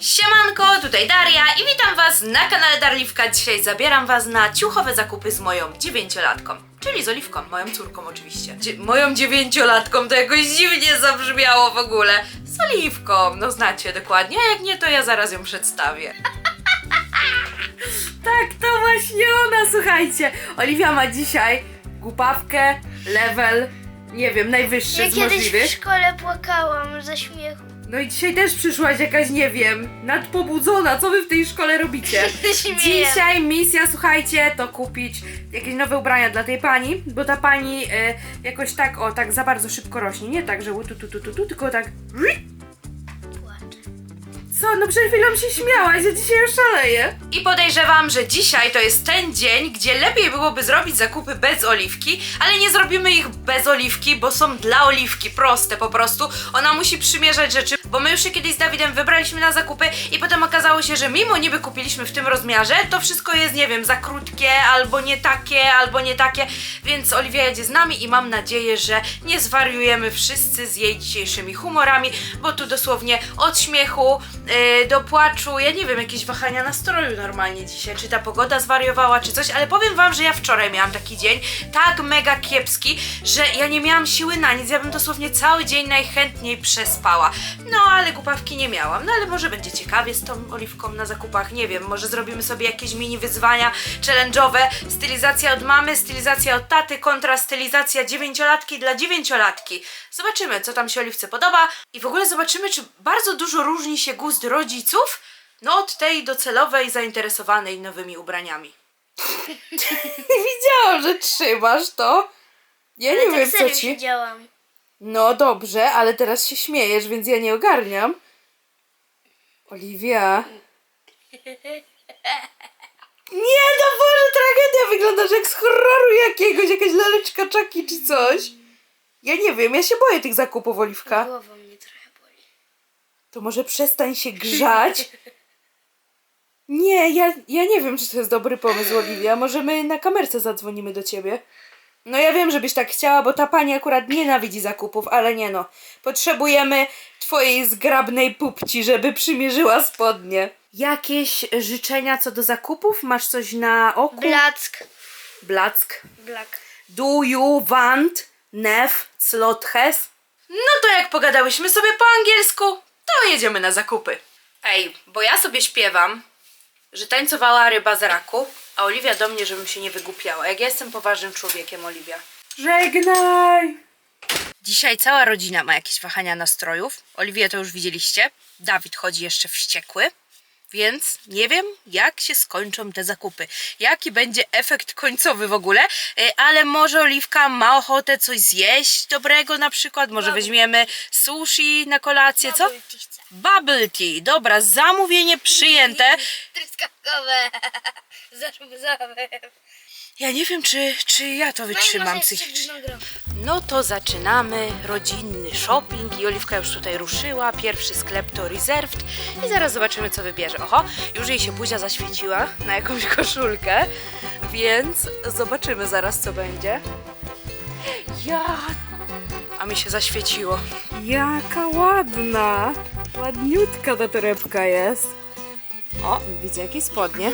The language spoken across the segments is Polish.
Siemanko, tutaj Daria i witam Was na kanale Darliwka. Dzisiaj zabieram Was na ciuchowe zakupy z moją dziewięciolatką. Czyli z Oliwką, moją córką oczywiście. Dzie- moją dziewięciolatką to jakoś dziwnie zabrzmiało w ogóle. Z Oliwką, no znacie dokładnie, a jak nie to ja zaraz ją przedstawię. tak, to właśnie ona, słuchajcie. Oliwia ma dzisiaj głupawkę, level, nie wiem, najwyższy Ja z kiedyś możliwych. w szkole płakałam ze śmiechu. No i dzisiaj też przyszłaś jakaś, nie wiem, nadpobudzona. Co wy w tej szkole robicie? Dzisiaj misja, słuchajcie, to kupić jakieś nowe ubrania dla tej pani, bo ta pani e, jakoś tak, o, tak za bardzo szybko rośnie. Nie tak, że tu, tu, tu, tu, tu tylko tak... Co? No przed chwilą się śmiałaś, ja dzisiaj już szaleję. I podejrzewam, że dzisiaj to jest ten dzień, gdzie lepiej byłoby zrobić zakupy bez oliwki, ale nie zrobimy ich bez oliwki, bo są dla oliwki, proste po prostu. Ona musi przymierzać rzeczy, bo my już się kiedyś z Dawidem wybraliśmy na zakupy i potem okazało się, że mimo niby kupiliśmy w tym rozmiarze, to wszystko jest, nie wiem, za krótkie, albo nie takie, albo nie takie, więc Oliwia jedzie z nami i mam nadzieję, że nie zwariujemy wszyscy z jej dzisiejszymi humorami, bo tu dosłownie od śmiechu yy, do płaczu, ja nie wiem, jakieś wahania nastroju normalnie dzisiaj, czy ta pogoda zwariowała, czy coś, ale powiem wam, że ja wczoraj miałam taki dzień, tak mega kiepski, że ja nie miałam siły na nic, ja bym dosłownie cały dzień najchętniej przespała. No, ale głupawki nie miałam, no ale może będzie ciekawie z tą oliwką na zakupach, nie wiem, może zrobimy sobie jakieś mini wyzwania challenge'owe, stylizacja od mamy, stylizacja od taty, kontra stylizacja dziewięciolatki dla dziewięciolatki. Zobaczymy, co tam się Oliwce podoba i w ogóle zobaczymy, czy bardzo dużo różni się gust rodziców, no od tej docelowej, zainteresowanej nowymi ubraniami. Widziałam, że trzymasz to. Ja Ale tak serio siedziałam. No dobrze, ale teraz się śmiejesz, więc ja nie ogarniam. Oliwia. Nie, no Boże, tragedia! Wyglądasz jak z horroru jakiegoś, jakaś laleczka czaki czy coś. Ja nie wiem, ja się boję tych zakupów, Oliwka. Głowa mnie trochę boli. To może przestań się grzać? Nie, ja, ja nie wiem, czy to jest dobry pomysł, Oliwia. Może my na kamerce zadzwonimy do ciebie. No ja wiem, żebyś tak chciała, bo ta pani akurat nienawidzi zakupów, ale nie no. Potrzebujemy twojej zgrabnej pupci, żeby przymierzyła spodnie. Jakieś życzenia co do zakupów? Masz coś na oku? Black. Black. Black. Do you want nef slothes? No to jak pogadałyśmy sobie po angielsku, to jedziemy na zakupy. Ej, bo ja sobie śpiewam, że tańcowała ryba z raku, a Oliwia do mnie, żebym się nie wygłupiała. Jak ja jestem poważnym człowiekiem, Oliwia. Żegnaj! Dzisiaj cała rodzina ma jakieś wahania nastrojów. Oliwię to już widzieliście. Dawid chodzi jeszcze wściekły. Więc nie wiem, jak się skończą te zakupy. Jaki będzie efekt końcowy w ogóle, y, ale może Oliwka ma ochotę coś zjeść dobrego na przykład. Może weźmiemy sushi na kolację, co? Bubble tea. Dobra, zamówienie przyjęte. Truskawkowe. Zarzuzowe. Ja nie wiem, czy, czy ja to wytrzymam psychicznie. No to zaczynamy rodzinny shopping i Oliwka już tutaj ruszyła. Pierwszy sklep to Reserved i zaraz zobaczymy co wybierze. Oho, już jej się buzia zaświeciła na jakąś koszulkę, więc zobaczymy zaraz co będzie. Ja... A mi się zaświeciło. Jaka ładna! Ładniutka ta torebka jest. O, widzę jakieś spodnie.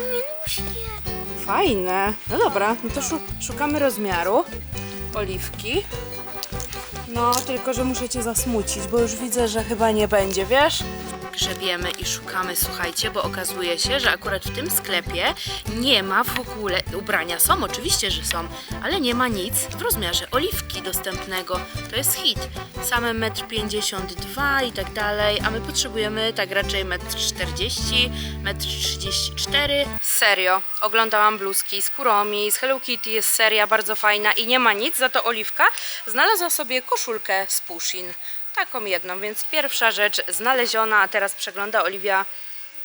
Fajne. No dobra, no to szu- szukamy rozmiaru oliwki. No, tylko że muszę cię zasmucić, bo już widzę, że chyba nie będzie, wiesz? Grzebiemy i szukamy, słuchajcie, bo okazuje się, że akurat w tym sklepie nie ma w ogóle ubrania. Są, oczywiście, że są, ale nie ma nic w rozmiarze oliwki dostępnego. To jest hit. Same 1,52 m i tak dalej, a my potrzebujemy tak raczej 1,40 m, 1,34 m. Serio, oglądałam bluzki z Kuromi, z Hello Kitty, jest seria bardzo fajna i nie ma nic, za to Oliwka znalazła sobie koszulkę z Pushin. Taką jedną, więc pierwsza rzecz znaleziona, a teraz przegląda Oliwia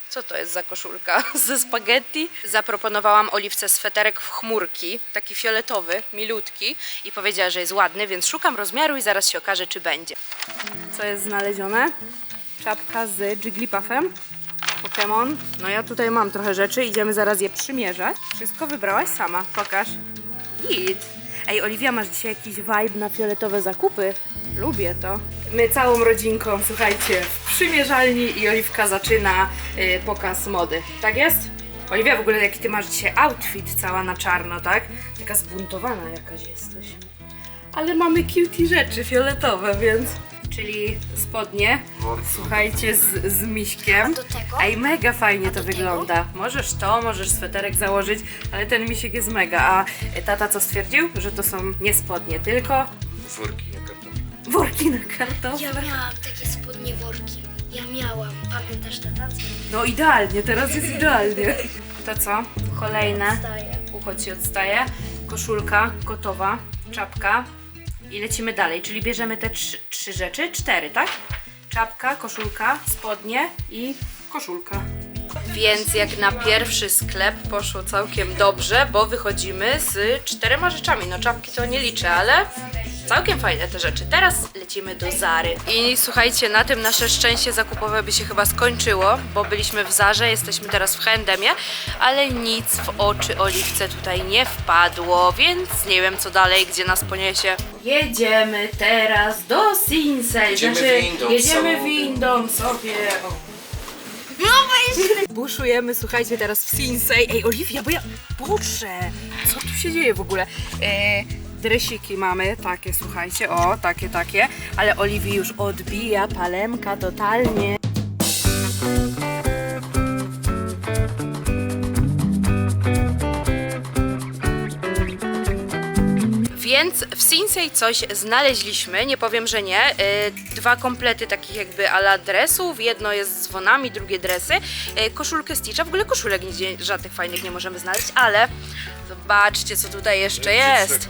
co to jest za koszulka? Ze spaghetti? Zaproponowałam Oliwce sweterek w chmurki, taki fioletowy, milutki i powiedziała, że jest ładny, więc szukam rozmiaru i zaraz się okaże, czy będzie. Co jest znalezione? Czapka z Jigglypuffem. Pokémon. No ja tutaj mam trochę rzeczy, idziemy zaraz je przymierzać. Wszystko wybrałaś sama, pokaż. Git. Ej, Oliwia, masz dzisiaj jakiś vibe na fioletowe zakupy? Lubię to. My całą rodzinką, słuchajcie, w przymierzalni i Oliwka zaczyna y, pokaz mody. Tak jest? Oliwia, w ogóle jaki ty masz dzisiaj outfit cała na czarno, tak? Taka zbuntowana jakaś jesteś. Ale mamy cutie rzeczy fioletowe, więc... Czyli spodnie, słuchajcie, z, z miśkiem. A do tego? Ej, mega fajnie to wygląda. Możesz to, możesz sweterek założyć, ale ten misiek jest mega. A tata co stwierdził? Że to są nie spodnie, tylko Worki na karton. worki na kartofle. Ja miałam takie spodnie worki. Ja miałam. Pamiętasz tata? No idealnie, teraz jest idealnie. To co? Kolejne. Odstaje. Ucho ci odstaje. Koszulka gotowa, czapka i lecimy dalej. Czyli bierzemy te trzy, trzy rzeczy, cztery, tak? Czapka, koszulka, spodnie i koszulka. Więc jak na pierwszy sklep poszło całkiem dobrze, bo wychodzimy z czterema rzeczami. No czapki to nie liczę, ale całkiem fajne te rzeczy. Teraz lecimy do Zary. I słuchajcie, na tym nasze szczęście zakupowe by się chyba skończyło, bo byliśmy w Zarze, jesteśmy teraz w H&Mie, ale nic w oczy Oliwce tutaj nie wpadło, więc nie wiem co dalej, gdzie nas poniesie. Jedziemy teraz do Sinsay, Jedziemy znaczy windą jedziemy sobie. windą sobie. No jeszcze... Buszujemy, słuchajcie, teraz w Sinsay. Ej, Oliwia, bo ja... Boże, co tu się dzieje w ogóle? E, dresiki mamy, takie, słuchajcie, o, takie, takie. Ale Oliwii już odbija palemka totalnie. Więc w Sinsei coś znaleźliśmy, nie powiem, że nie. E, Dwa komplety takich jakby ala dresów, jedno jest z dzwonami, drugie dresy. E, Koszulkę Stitcha, w ogóle koszulek nigdzie żadnych fajnych nie możemy znaleźć, ale zobaczcie co tutaj jeszcze jest.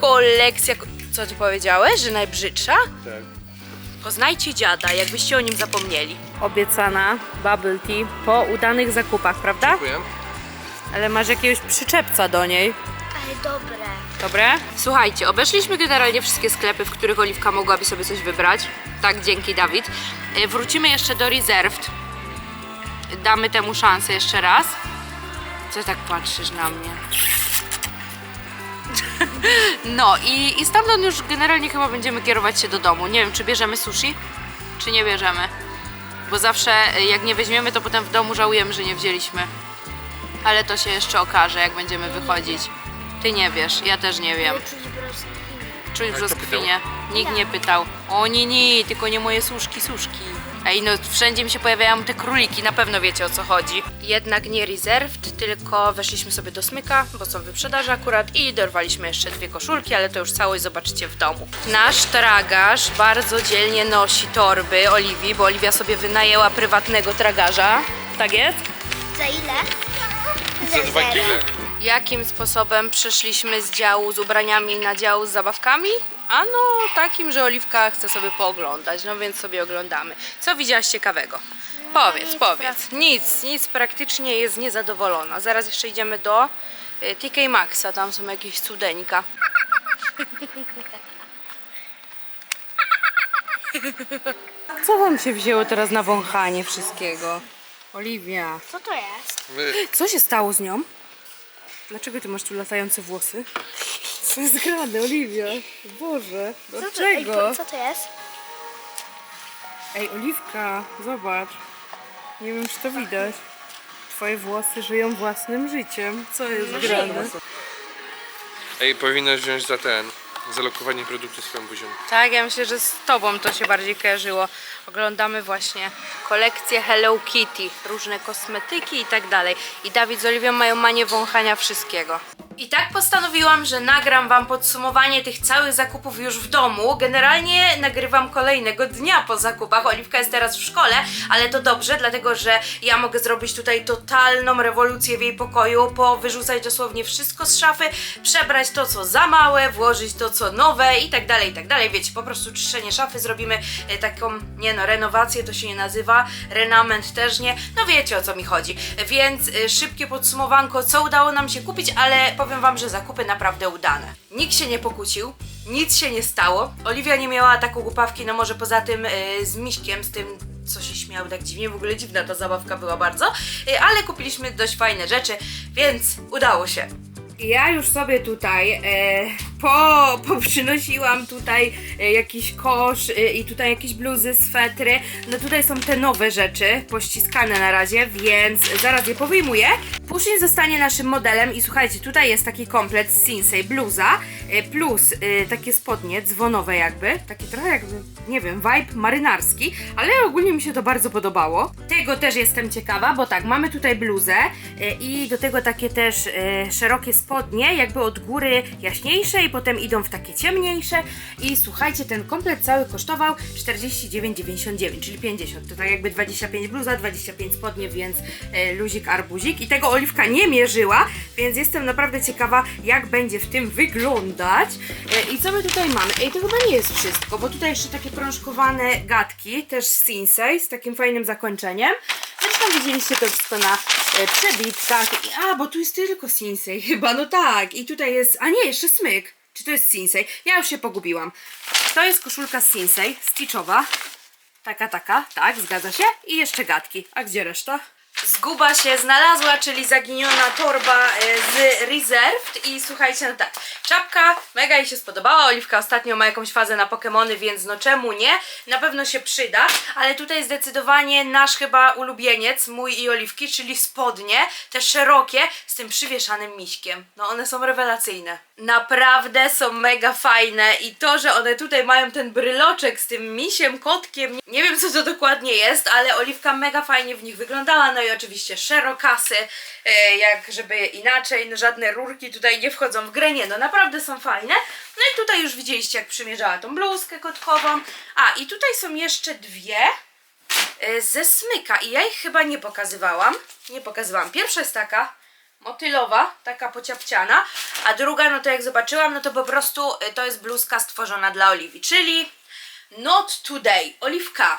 Kolekcja, ko- co ty powiedziałeś, że najbrzydsza? Tak. Poznajcie dziada, jakbyście o nim zapomnieli. Obiecana bubble tea po udanych zakupach, prawda? Dziękuję. Ale masz jakiegoś przyczepca do niej. Dobre. Dobre? Słuchajcie, obeszliśmy generalnie wszystkie sklepy, w których Oliwka mogłaby sobie coś wybrać. Tak, dzięki Dawid. E, Wrócimy jeszcze do Reserved. Damy temu szansę jeszcze raz. Co tak patrzysz na mnie? No i, i stamtąd już generalnie chyba będziemy kierować się do domu. Nie wiem, czy bierzemy sushi, czy nie bierzemy. Bo zawsze e, jak nie weźmiemy, to potem w domu żałujemy, że nie wzięliśmy. Ale to się jeszcze okaże, jak będziemy wychodzić. Ty nie wiesz, ja też nie wiem. Czuć broskwinię. Czuć kto brzoskwinie. Nikt nie pytał. O nie, nie, tylko nie moje suszki, suszki. Ej, no wszędzie mi się pojawiają te króliki, na pewno wiecie o co chodzi. Jednak nie reserved, tylko weszliśmy sobie do smyka, bo są wyprzedaże akurat i dorwaliśmy jeszcze dwie koszulki, ale to już całość zobaczycie w domu. Nasz tragarz bardzo dzielnie nosi torby Oliwii, bo Oliwia sobie wynajęła prywatnego tragarza. Tak jest? Za ile? Za dwa kile. Jakim sposobem przeszliśmy z działu z ubraniami na dział z zabawkami? A no, takim, że Oliwka chce sobie pooglądać, no więc sobie oglądamy. Co widziałaś ciekawego? Powiedz, nic powiedz. Nic, nic praktycznie jest niezadowolona. Zaraz jeszcze idziemy do y, TK Maxa, tam są jakieś cudeńka. Co wam się wzięło teraz na wąchanie wszystkiego? Oliwia. Co to jest? Co się stało z nią? Dlaczego ty masz tu latające włosy? Co jest grane, Oliwia? Boże, Co to, ej, dlaczego? co to jest? Ej, Oliwka, zobacz. Nie wiem, czy to widać. Twoje włosy żyją własnym życiem. Co jest grane? ej, powinnaś wziąć za ten, za lokowanie produktu swoją buzią. Tak, ja myślę, że z tobą to się bardziej kojarzyło. Oglądamy właśnie kolekcję Hello Kitty, różne kosmetyki i tak dalej. I Dawid z Oliwią mają manię wąchania wszystkiego. I tak postanowiłam, że nagram wam podsumowanie tych całych zakupów już w domu. Generalnie nagrywam kolejnego dnia po zakupach. Oliwka jest teraz w szkole, ale to dobrze, dlatego że ja mogę zrobić tutaj totalną rewolucję w jej pokoju, powyrzucać dosłownie wszystko z szafy, przebrać to, co za małe, włożyć to, co nowe i tak dalej, i tak dalej. Wiecie, po prostu czyszczenie szafy zrobimy e, taką, nie no, renowację to się nie nazywa, renament też nie, no wiecie o co mi chodzi. Więc e, szybkie podsumowanko, co udało nam się kupić, ale powiem wam, że zakupy naprawdę udane. Nikt się nie pokłócił, nic się nie stało. Oliwia nie miała taką głupawki, no może poza tym e, z Miśkiem, z tym co się śmiał tak dziwnie, w ogóle dziwna ta zabawka była bardzo, e, ale kupiliśmy dość fajne rzeczy, więc udało się. Ja już sobie tutaj e, po, poprzynosiłam tutaj e, jakiś kosz e, i tutaj jakieś bluzy, swetry. No tutaj są te nowe rzeczy, pościskane na razie, więc zaraz je powyjmuję. Pushing zostanie naszym modelem i słuchajcie, tutaj jest taki komplet z Sinsei, bluza, e, plus takie spodnie dzwonowe jakby, takie trochę jakby, nie wiem, vibe marynarski, ale ogólnie mi się to bardzo podobało. Tego też jestem ciekawa, bo tak, mamy tutaj bluzę i do tego takie też szerokie spodnie, jakby od góry jaśniejsze i potem idą w takie ciemniejsze i słuchajcie, ten komplet cały kosztował 49,99, czyli 50, to tak jakby 25 bluza, 25 spodnie, więc e, luzik, arbuzik i tego Oliwka nie mierzyła, więc jestem naprawdę ciekawa, jak będzie w tym wyglądać. E, I co my tutaj mamy? Ej, to chyba nie jest wszystko, bo tutaj jeszcze takie prążkowane gadki, też z Sinsei, z takim fajnym zakończeniem. Zresztą widzieliście to wszystko na e, przebitkach. A, bo tu jest tylko Sinsei chyba, no tak. I tutaj jest, a nie, jeszcze smyk. Czy to jest Sinsei? Ja już się pogubiłam. To jest koszulka z Sinsei, stitchowa. Taka, taka, tak, zgadza się. I jeszcze gadki. A gdzie reszta? Zguba się znalazła, czyli zaginiona torba e, z Reserved i słuchajcie, no tak, czapka mega jej się spodobała, Oliwka ostatnio ma jakąś fazę na Pokemony, więc no czemu nie? Na pewno się przyda, ale tutaj zdecydowanie nasz chyba ulubieniec, mój i Oliwki, czyli spodnie, te szerokie, z tym przywieszanym miśkiem. No one są rewelacyjne. Naprawdę są mega fajne i to, że one tutaj mają ten bryloczek z tym misiem, kotkiem, nie wiem co to dokładnie jest, ale Oliwka mega fajnie w nich wyglądała, no i oczywiście szerokasy, e, jak żeby inaczej, no żadne rurki tutaj nie wchodzą w grę, nie, no naprawdę są fajne. No i tutaj już widzieliście jak przymierzała tą bluzkę kotkową. A i tutaj są jeszcze dwie e, ze smyka i ja ich chyba nie pokazywałam, nie pokazywałam. Pierwsza jest taka motylowa, taka pociapciana, a druga, no to jak zobaczyłam, no to po prostu e, to jest bluzka stworzona dla Oliwii, czyli Not Today, Oliwka.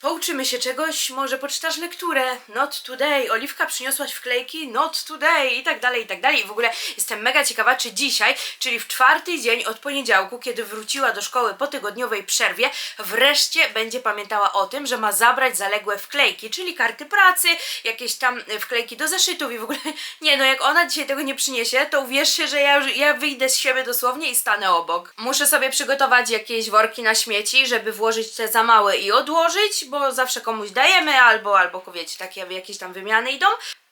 Pouczymy się czegoś, może poczytasz lekturę. Not today. Oliwka przyniosłaś wklejki. Not today. I tak dalej, i tak dalej. I w ogóle jestem mega ciekawa, czy dzisiaj, czyli w czwarty dzień od poniedziałku, kiedy wróciła do szkoły po tygodniowej przerwie, wreszcie będzie pamiętała o tym, że ma zabrać zaległe wklejki, czyli karty pracy, jakieś tam e, wklejki do zeszytów i w ogóle nie, no jak ona dzisiaj tego nie przyniesie, to uwierzcie, że ja już ja wyjdę z siebie dosłownie i stanę obok. Muszę sobie przygotować jakieś worki na śmieci, żeby włożyć te za małe i odłożyć, bo zawsze komuś dajemy, albo, albo wiecie, takie jakieś tam wymiany idą.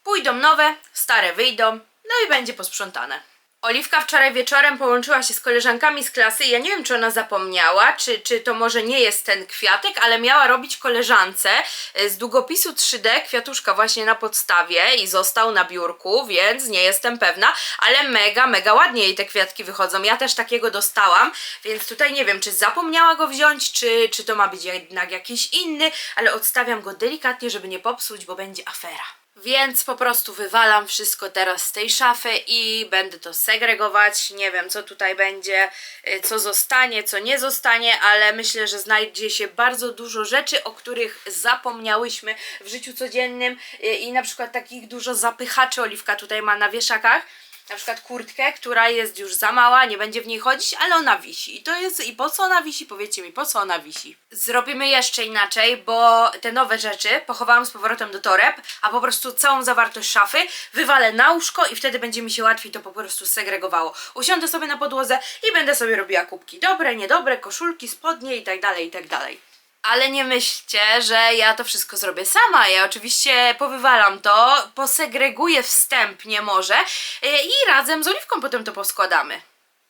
Pójdą nowe, stare wyjdą, no i będzie posprzątane. Oliwka wczoraj wieczorem połączyła się z koleżankami z klasy i ja nie wiem, czy ona zapomniała, czy, czy to może nie jest ten kwiatek, ale miała robić koleżance e, z długopisu 3D kwiatuszka właśnie na podstawie i został na biurku, więc nie jestem pewna, ale mega, mega ładnie jej te kwiatki wychodzą. Ja też takiego dostałam, więc tutaj nie wiem, czy zapomniała go wziąć, czy, czy to ma być jednak jakiś inny, ale odstawiam go delikatnie, żeby nie popsuć, bo będzie afera. Więc po prostu wywalam wszystko teraz z tej szafy i będę to segregować. Nie wiem, co tutaj będzie, y, co zostanie, co nie zostanie, ale myślę, że znajdzie się bardzo dużo rzeczy, o których zapomniałyśmy w życiu codziennym y, i na przykład takich dużo zapychaczy Oliwka tutaj ma na wieszakach na przykład kurtkę, która jest już za mała, nie będzie w niej chodzić, ale ona wisi. I to jest, i po co ona wisi? Powiedzcie mi, po co ona wisi? Zrobimy jeszcze inaczej, bo te nowe rzeczy pochowałam z powrotem do toreb, a po prostu całą zawartość szafy wywalę na łóżko i wtedy będzie mi się łatwiej to po prostu segregowało. Usiądę sobie na podłodze i będę sobie robiła kubki. Dobre, niedobre, koszulki, spodnie i tak dalej, i tak dalej. Ale nie myślcie, że ja to wszystko zrobię sama. Ja oczywiście powywalam to, posegreguję wstępnie może yy, i razem z Oliwką potem to poskładamy.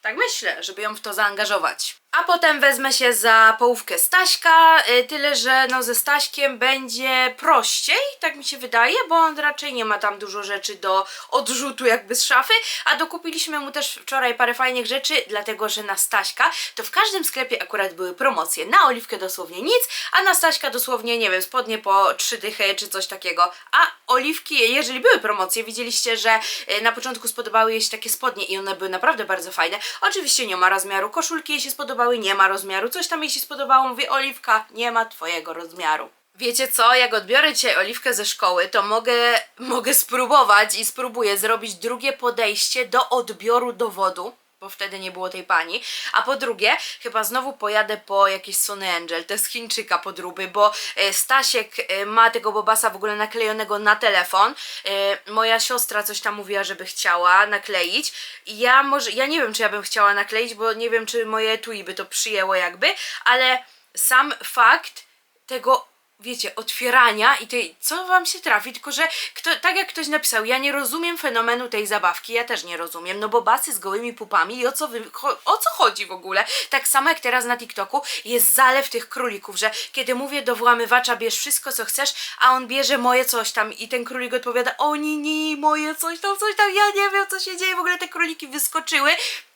Tak myślę, żeby ją w to zaangażować. A potem wezmę się za połówkę Staśka, yy, tyle że no ze Staśkiem będzie prościej, tak mi się wydaje, bo on raczej nie ma tam dużo rzeczy do odrzutu jakby z szafy, a dokupiliśmy mu też wczoraj parę fajnych rzeczy, dlatego że na Staśka to w każdym sklepie akurat były promocje. Na Oliwkę dosłownie nic, a na Staśka dosłownie, nie wiem, spodnie po trzy dychy czy coś takiego. A Oliwki, jeżeli były promocje, widzieliście, że yy, na początku spodobały jej się takie spodnie i one były naprawdę bardzo fajne. Oczywiście nie ma rozmiaru, koszulki jej się spodobały, nie ma rozmiaru, coś tam jej się spodobało, mówię Oliwka, nie ma twojego rozmiaru. Wiecie co, jak odbiorę dzisiaj Oliwkę ze szkoły, to mogę, mogę spróbować i spróbuję zrobić drugie podejście do odbioru dowodu bo wtedy nie było tej pani. A po drugie, chyba znowu pojadę po jakiś Sony Angel, to jest Chińczyka podróby, bo e, Stasiek e, ma tego Bobasa w ogóle naklejonego na telefon. E, Moja siostra coś tam mówiła, żeby chciała nakleić. Ja może, ja nie wiem, czy ja bym chciała nakleić, bo nie wiem, czy moje etui by to przyjęło jakby, ale sam fakt tego wiecie, otwierania i tej, co wam się trafi, tylko że kto, tak jak ktoś napisał, ja nie rozumiem fenomenu tej zabawki, ja też nie rozumiem, no bo basy z gołymi pupami i o co, wy, o co chodzi w ogóle? Tak samo jak teraz na TikToku jest zalew tych królików, że kiedy mówię do włamywacza, bierz wszystko co chcesz, a on bierze moje coś tam i ten królik odpowiada, o nie, moje coś tam, coś tam, ja nie wiem co się dzieje, w ogóle te króliki wyskoczyły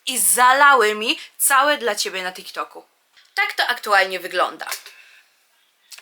i zalały mi całe dla ciebie na TikToku. Tak to aktualnie wygląda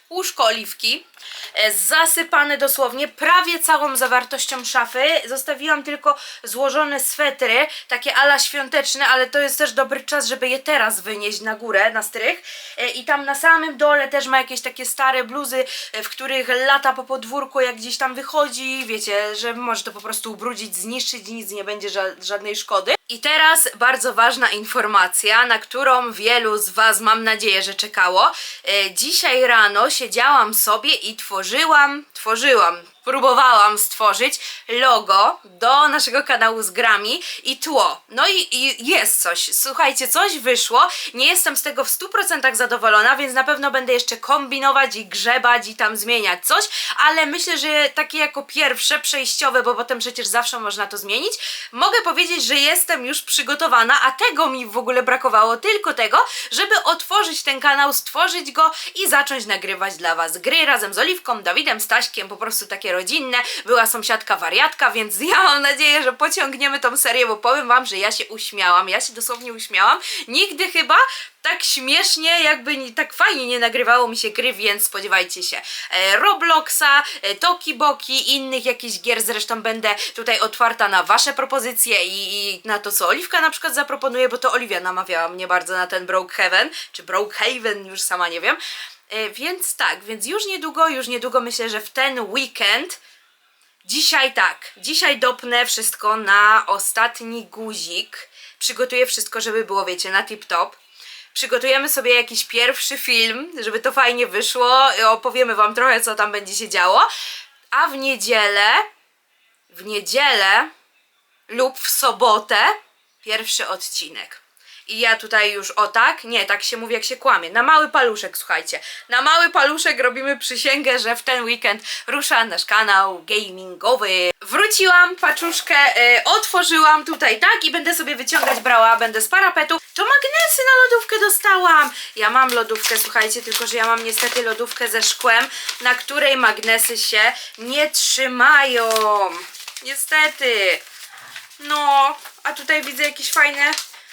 łóżko oliwki, e, zasypane dosłownie prawie całą zawartością szafy. Zostawiłam tylko złożone swetry, takie ala świąteczne, ale to jest też dobry czas, żeby je teraz wynieść na górę, na strych. E, I tam na samym dole też ma jakieś takie stare bluzy, e, w których lata po podwórku, jak gdzieś tam wychodzi, wiecie, że może to po prostu ubrudzić, zniszczyć, nic nie będzie ża- żadnej szkody. I teraz bardzo ważna informacja, na którą wielu z Was mam nadzieję, że czekało. E, dzisiaj rano siedziałam sobie i tworzyłam, tworzyłam, próbowałam stworzyć logo do naszego kanału z grami i tło. No i, i jest coś. Słuchajcie, coś wyszło. Nie jestem z tego w 100% zadowolona, więc na pewno będę jeszcze kombinować i grzebać i tam zmieniać coś, ale myślę, że takie jako pierwsze, przejściowe, bo potem przecież zawsze można to zmienić, mogę powiedzieć, że jestem już przygotowana, a tego mi w ogóle brakowało, tylko tego, żeby otworzyć ten kanał, stworzyć go i zacząć nagrywać dla Was gry razem z Oliwką, Dawidem, Staśkiem, po prostu takie rodzinne. Była sąsiadka wariatka, więc ja mam nadzieję, że pociągniemy tą serię, bo powiem Wam, że ja się uśmiałam, ja się dosłownie uśmiałam. Nigdy chyba tak śmiesznie, jakby tak fajnie nie nagrywało mi się gry, więc spodziewajcie się e, Robloxa, e, Toki Boki, innych jakichś gier, zresztą będę tutaj otwarta na Wasze propozycje i, i na to, co Oliwka na przykład zaproponuje, bo to Oliwia namawiała mnie bardzo na ten Brokehaven, czy Brokehaven, już sama nie wiem. E, więc tak, więc już niedługo, już niedługo myślę, że w ten weekend Dzisiaj tak, dzisiaj dopnę wszystko na ostatni guzik. Przygotuję wszystko, żeby było, wiecie, na tip-top. Przygotujemy sobie jakiś pierwszy film, żeby to fajnie wyszło. Opowiemy Wam trochę, co tam będzie się działo. A w niedzielę, w niedzielę lub w sobotę pierwszy odcinek. I ja tutaj już o tak, nie, tak się mówi jak się kłamie. Na mały paluszek, słuchajcie. Na mały paluszek robimy przysięgę, że w ten weekend rusza nasz kanał gamingowy. Wróciłam, paczuszkę y, otworzyłam tutaj, tak, i będę sobie wyciągać brała, będę z parapetu. To magnesy na lodówkę dostałam. Ja mam lodówkę, słuchajcie, tylko że ja mam niestety lodówkę ze szkłem, na której magnesy się nie trzymają. Niestety. No, a tutaj widzę jakieś fajne.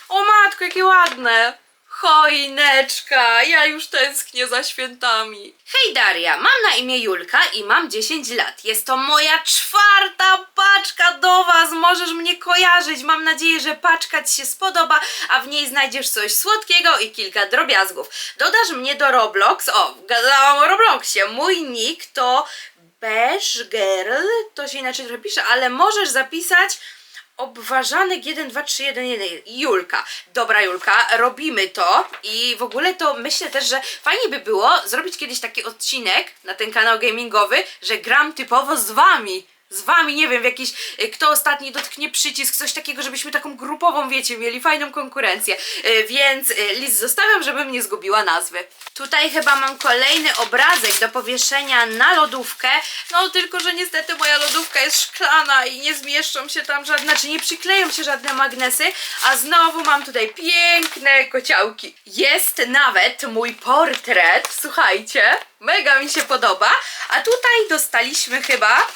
O matko, jakie ładne! Choineczka, ja już tęsknię za świętami. Hej Daria, mam na imię Julka i mam 10 lat. Jest to moja czwarta paczka do Was. Możesz mnie kojarzyć. Mam nadzieję, że paczka Ci się spodoba, a w niej znajdziesz coś słodkiego i kilka drobiazgów. Dodasz mnie do Roblox. O, gadałam o Robloxie. Mój nick to Beige Girl. To się inaczej trochę pisze, ale możesz zapisać Obważanek 1, 2, 3, 1, 1. Julka. Dobra, Julka, robimy to i w ogóle to myślę też, że fajnie by było zrobić kiedyś taki odcinek na ten kanał gamingowy, że gram typowo z wami. Z wami, nie wiem, w jakiś, y, kto ostatni dotknie przycisk, coś takiego, żebyśmy taką grupową, wiecie, mieli fajną konkurencję. Y, Więc y, list zostawiam, żebym nie zgubiła nazwy. Tutaj chyba mam kolejny obrazek do powieszenia na lodówkę. No tylko, że niestety moja lodówka jest szklana i nie zmieszczą się tam żadne, znaczy nie przykleją się żadne magnesy, a znowu mam tutaj piękne kociałki. Jest nawet mój portret, słuchajcie, mega mi się podoba, a tutaj dostaliśmy chyba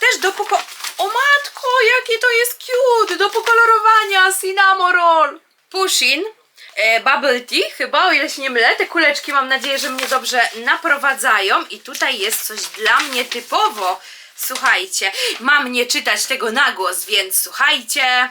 też do poko... O matko, jakie to jest cute! Do pokolorowania cinnamon roll. Pushin e, bubble tea, chyba, o ile się nie mylę. Te kuleczki mam nadzieję, że mnie dobrze naprowadzają. I tutaj jest coś dla mnie typowo. Słuchajcie, mam nie czytać tego na głos, więc słuchajcie.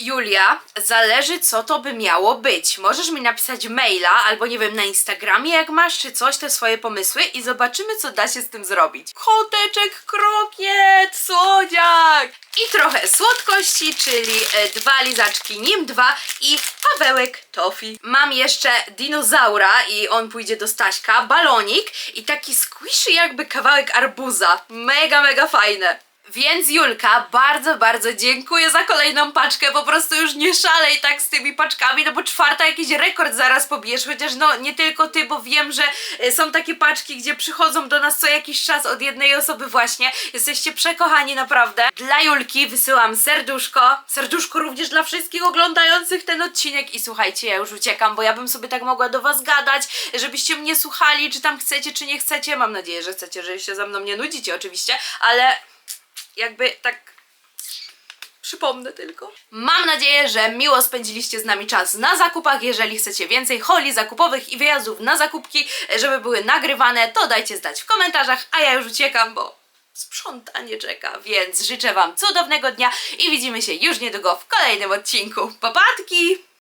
Julia, zależy co to by miało być. Możesz mi napisać maila albo nie wiem na Instagramie jak masz czy coś te swoje pomysły i zobaczymy co da się z tym zrobić. Koteczek krokiet, słodziak i trochę słodkości, czyli e, dwa lizaczki nim 2 i Pawełek Tofi. Mam jeszcze dinozaura i on pójdzie do Staśka, balonik i taki squishy jakby kawałek arbuza. Mega, mega fajne. Więc Julka, bardzo, bardzo dziękuję za kolejną paczkę. Po prostu już nie szalej tak z tymi paczkami, no bo czwarta jakiś rekord zaraz pobijesz. Chociaż no nie tylko ty, bo wiem, że e, są takie paczki, gdzie przychodzą do nas co jakiś czas od jednej osoby właśnie. Jesteście przekochani naprawdę. Dla Julki wysyłam serduszko. Serduszko również dla wszystkich oglądających ten odcinek. I słuchajcie, ja już uciekam, bo ja bym sobie tak mogła do was gadać, żebyście mnie słuchali, czy tam chcecie, czy nie chcecie. Mam nadzieję, że chcecie, że się ze mną nie nudzicie oczywiście, ale jakby tak przypomnę tylko. Mam nadzieję, że miło spędziliście z nami czas na zakupach. Jeżeli chcecie więcej holi zakupowych i wyjazdów na zakupki, żeby były nagrywane, to dajcie znać w komentarzach, a ja już uciekam, bo sprzątanie czeka, więc życzę Wam cudownego dnia i widzimy się już niedługo w kolejnym odcinku. Papatki!